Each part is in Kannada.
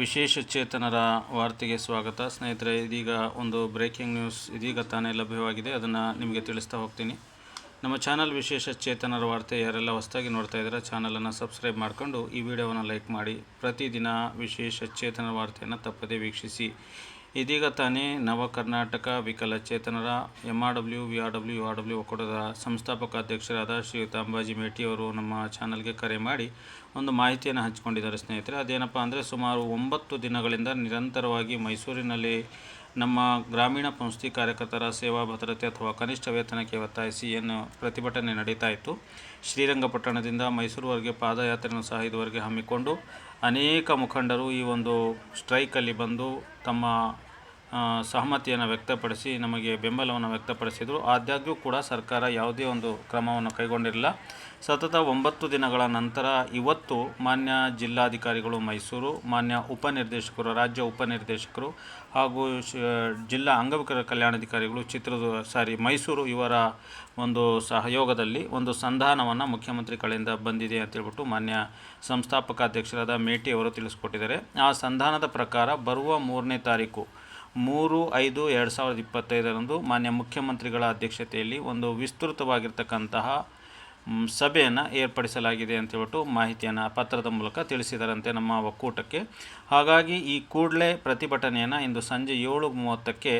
ವಿಶೇಷ ಚೇತನರ ವಾರ್ತೆಗೆ ಸ್ವಾಗತ. ಸ್ನೇಹಿತರೆ, ಇದೀಗ ಒಂದು ಬ್ರೇಕಿಂಗ್ ನ್ಯೂಸ್ ಇದೀಗ ತಾನೇ ಲಭ್ಯವಾಗಿದೆ. ಅದನ್ನು ನಿಮಗೆ ತಿಳಿಸ್ತಾ ಹೋಗ್ತೀನಿ. ನಮ್ಮ ಚಾನಲ್ ವಿಶೇಷ ಚೇತನರ ವಾರ್ತೆ ಯಾರೆಲ್ಲ ಹೊಸದಾಗಿ ನೋಡ್ತಾ ಇದ್ದಾರೆ ಚಾನಲನ್ನು ಸಬ್ಸ್ಕ್ರೈಬ್ ಮಾಡಿಕೊಂಡು ಈ ವಿಡಿಯೋವನ್ನು ಲೈಕ್ ಮಾಡಿ. ಪ್ರತಿದಿನ ವಿಶೇಷ ಚೇತನರ ವಾರ್ತೆಯನ್ನು ತಪ್ಪದೇ ವೀಕ್ಷಿಸಿ. ಇದೀಗ ತಾನೇ ನವ ಕರ್ನಾಟಕ ವಿಕಲಚೇತನರ M R W V R W R W ಒಕ್ಕೂಟದ ಸಂಸ್ಥಾಪಕ ಅಧ್ಯಕ್ಷರಾದ ಶ್ರೀಯುತ ಅಂಬಾಜಿ ಮೇಟಿಯವರು ನಮ್ಮ ಚಾನಲ್ಗೆ ಕರೆ ಮಾಡಿ ಒಂದು ಮಾಹಿತಿಯನ್ನು ಹಂಚಿಕೊಂಡಿದ್ದಾರೆ ಸ್ನೇಹಿತರೆ. ಅದೇನಪ್ಪ ಅಂದರೆ ಸುಮಾರು ಒಂಬತ್ತು ದಿನಗಳಿಂದ ನಿರಂತರವಾಗಿ ಮೈಸೂರಿನಲ್ಲಿ ನಮ್ಮ ಗ್ರಾಮೀಣ ಸಂಸ್ಥೆ ಕಾರ್ಯಕರ್ತರ ಸೇವಾ ಭದ್ರತೆ ಅಥವಾ ಕನಿಷ್ಠ ವೇತನಕ್ಕೆ ಒತ್ತಾಯಿಸಿ ಏನು ಪ್ರತಿಭಟನೆ ನಡೀತಾ ಇತ್ತು. ಶ್ರೀರಂಗಪಟ್ಟಣದಿಂದ ಮೈಸೂರುವರೆಗೆ ಪಾದಯಾತ್ರೆಯನ್ನು ಸಹ ಇದುವರೆಗೆ ಹಮ್ಮಿಕೊಂಡು ಅನೇಕ ಮುಖಂಡರು ಈ ಒಂದು ಸ್ಟ್ರೈಕಲ್ಲಿ ಬಂದು ತಮ್ಮ ಸಹಮತಿಯನ್ನು ವ್ಯಕ್ತಪಡಿಸಿ ನಮಗೆ ಬೆಂಬಲವನ್ನು ವ್ಯಕ್ತಪಡಿಸಿದರು. ಆದಾಗ್ಯೂ ಕೂಡ ಸರ್ಕಾರ ಯಾವುದೇ ಒಂದು ಕ್ರಮವನ್ನು ಕೈಗೊಂಡಿರಲಿಲ್ಲ. ಸತತ ಒಂಬತ್ತು ದಿನಗಳ ನಂತರ ಇವತ್ತು ಮಾನ್ಯ ಜಿಲ್ಲಾಧಿಕಾರಿಗಳು ಮೈಸೂರು, ಮಾನ್ಯ ಉಪನಿರ್ದೇಶಕರು, ರಾಜ್ಯ ಉಪನಿರ್ದೇಶಕರು ಹಾಗೂ ಜಿಲ್ಲಾ ಅಂಗವಿಕಲ ಕಲ್ಯಾಣಾಧಿಕಾರಿಗಳು ಚಿತ್ರದುರ್ಗ ಸಾರಿ ಮೈಸೂರು ಇವರ ಒಂದು ಸಹಯೋಗದಲ್ಲಿ ಒಂದು ಸಂಧಾನವನ್ನು ಮುಖ್ಯಮಂತ್ರಿ ಕಡೆಯಿಂದ ಬಂದಿದೆ ಅಂತೇಳ್ಬಿಟ್ಟು ಮಾನ್ಯ ಸಂಸ್ಥಾಪಕ ಅಧ್ಯಕ್ಷರಾದ ಮೇಟಿ ಅವರು ತಿಳಿಸ್ಕೊಟ್ಟಿದ್ದಾರೆ. ಆ ಸಂಧಾನದ ಪ್ರಕಾರ ಬರುವ ಮೂರನೇ ತಾರೀಕು ಮೂರು ಐದು ಎರಡು ಸಾವಿರದ ಇಪ್ಪತ್ತೈದರಂದು ಮಾನ್ಯ ಮುಖ್ಯಮಂತ್ರಿಗಳ ಅಧ್ಯಕ್ಷತೆಯಲ್ಲಿ ಒಂದು ವಿಸ್ತೃತವಾಗಿರ್ತಕ್ಕಂತಹ ಸಭೆಯನ್ನು ಏರ್ಪಡಿಸಲಾಗಿದೆ ಅಂತೇಳ್ಬಿಟ್ಟು ಮಾಹಿತಿಯನ್ನು ಪತ್ರದ ಮೂಲಕ ತಿಳಿಸಿದರಂತೆ ನಮ್ಮ ಒಕ್ಕೂಟಕ್ಕೆ. ಹಾಗಾಗಿ ಈ ಕೂಡಲೇ ಪ್ರತಿಭಟನೆಯನ್ನು ಇಂದು ಸಂಜೆ ಏಳು ಮೂವತ್ತಕ್ಕೆ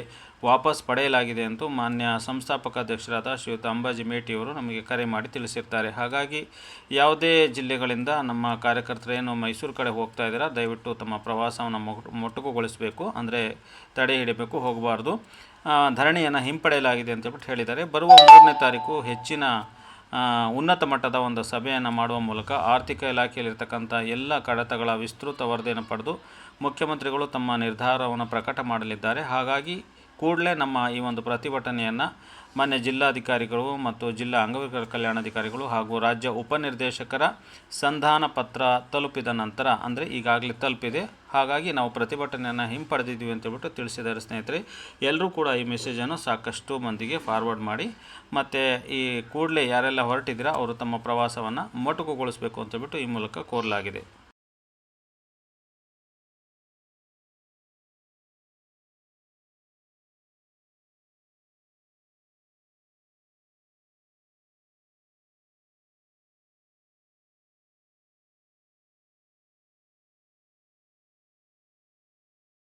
ವಾಪಸ್ ಪಡೆಯಲಾಗಿದೆ ಎಂದು ಮಾನ್ಯ ಸಂಸ್ಥಾಪಕ ಅಧ್ಯಕ್ಷರಾದ ಶ್ರೀಯುತ ಅಂಬಾಜಿ ಮೇಟಿಯವರು ನಮಗೆ ಕರೆ ಮಾಡಿ ತಿಳಿಸಿರ್ತಾರೆ. ಹಾಗಾಗಿ ಯಾವುದೇ ಜಿಲ್ಲೆಗಳಿಂದ ನಮ್ಮ ಕಾರ್ಯಕರ್ತರೇನು ಮೈಸೂರು ಕಡೆ ಹೋಗ್ತಾ ಇದ್ದೀರಾ, ದಯವಿಟ್ಟು ತಮ್ಮ ಪ್ರವಾಸವನ್ನು ಮೊಟ್- ಮೊಟಕುಗೊಳಿಸಬೇಕು, ಅಂದರೆ ತಡೆ ಹಿಡಿಬೇಕು, ಹೋಗಬಾರ್ದು. ಧರಣಿಯನ್ನು ಹಿಂಪಡೆಯಲಾಗಿದೆ ಅಂತೇಳ್ಬಿಟ್ಟು ಹೇಳಿದ್ದಾರೆ. ಬರುವ ಮೂರನೇ ತಾರೀಕು ಹೆಚ್ಚಿನ ಉನ್ನತ ಮಟ್ಟದ ಒಂದು ಸಭೆಯನ್ನು ಮಾಡುವ ಮೂಲಕ ಆರ್ಥಿಕ ಇಲಾಖೆಯಲ್ಲಿರ್ತಕ್ಕಂಥ ಎಲ್ಲ ಕಡತಗಳ ವಿಸ್ತೃತ ವರದಿಯನ್ನು ಪಡೆದು ಮುಖ್ಯಮಂತ್ರಿಗಳು ತಮ್ಮ ನಿರ್ಧಾರವನ್ನು ಪ್ರಕಟ ಮಾಡಲಿದ್ದಾರೆ. ಹಾಗಾಗಿ ಕೂಡಲೇ ನಮ್ಮ ಈ ಒಂದು ಪ್ರತಿಭಟನೆಯನ್ನು ಮಾನ್ಯ ಜಿಲ್ಲಾಧಿಕಾರಿಗಳು ಮತ್ತು ಜಿಲ್ಲಾ ಅಂಗವಿಕಲ ಕಲ್ಯಾಣಾಧಿಕಾರಿಗಳು ಹಾಗೂ ರಾಜ್ಯ ಉಪನಿರ್ದೇಶಕರ ಸಂಧಾನ ಪತ್ರ ತಲುಪಿದ ನಂತರ, ಅಂದರೆ ಈಗಾಗಲೇ ತಲುಪಿದೆ. ಹಾಗಾಗಿ ನಾವು ಪ್ರತಿಭಟನೆಯನ್ನು ಹಿಂಪಡೆದಿದ್ದೀವಿ ಅಂತೇಳ್ಬಿಟ್ಟು ತಿಳಿಸಿದ್ದಾರೆ ಸ್ನೇಹಿತರೆ. ಎಲ್ಲರೂ ಕೂಡ ಈ ಮೆಸೇಜನ್ನು ಸಾಕಷ್ಟು ಮಂದಿಗೆ ಫಾರ್ವರ್ಡ್ ಮಾಡಿ, ಮತ್ತು ಈ ಕೂಡಲೇ ಯಾರೆಲ್ಲ ಹೊರಟಿದ್ದೀರಾ, ಅವರು ತಮ್ಮ ಪ್ರವಾಸವನ್ನು ಮೊಟಕುಗೊಳಿಸಬೇಕು ಅಂತೇಳ್ಬಿಟ್ಟು ಈ ಮೂಲಕ ಕೋರಲಾಗಿದೆ.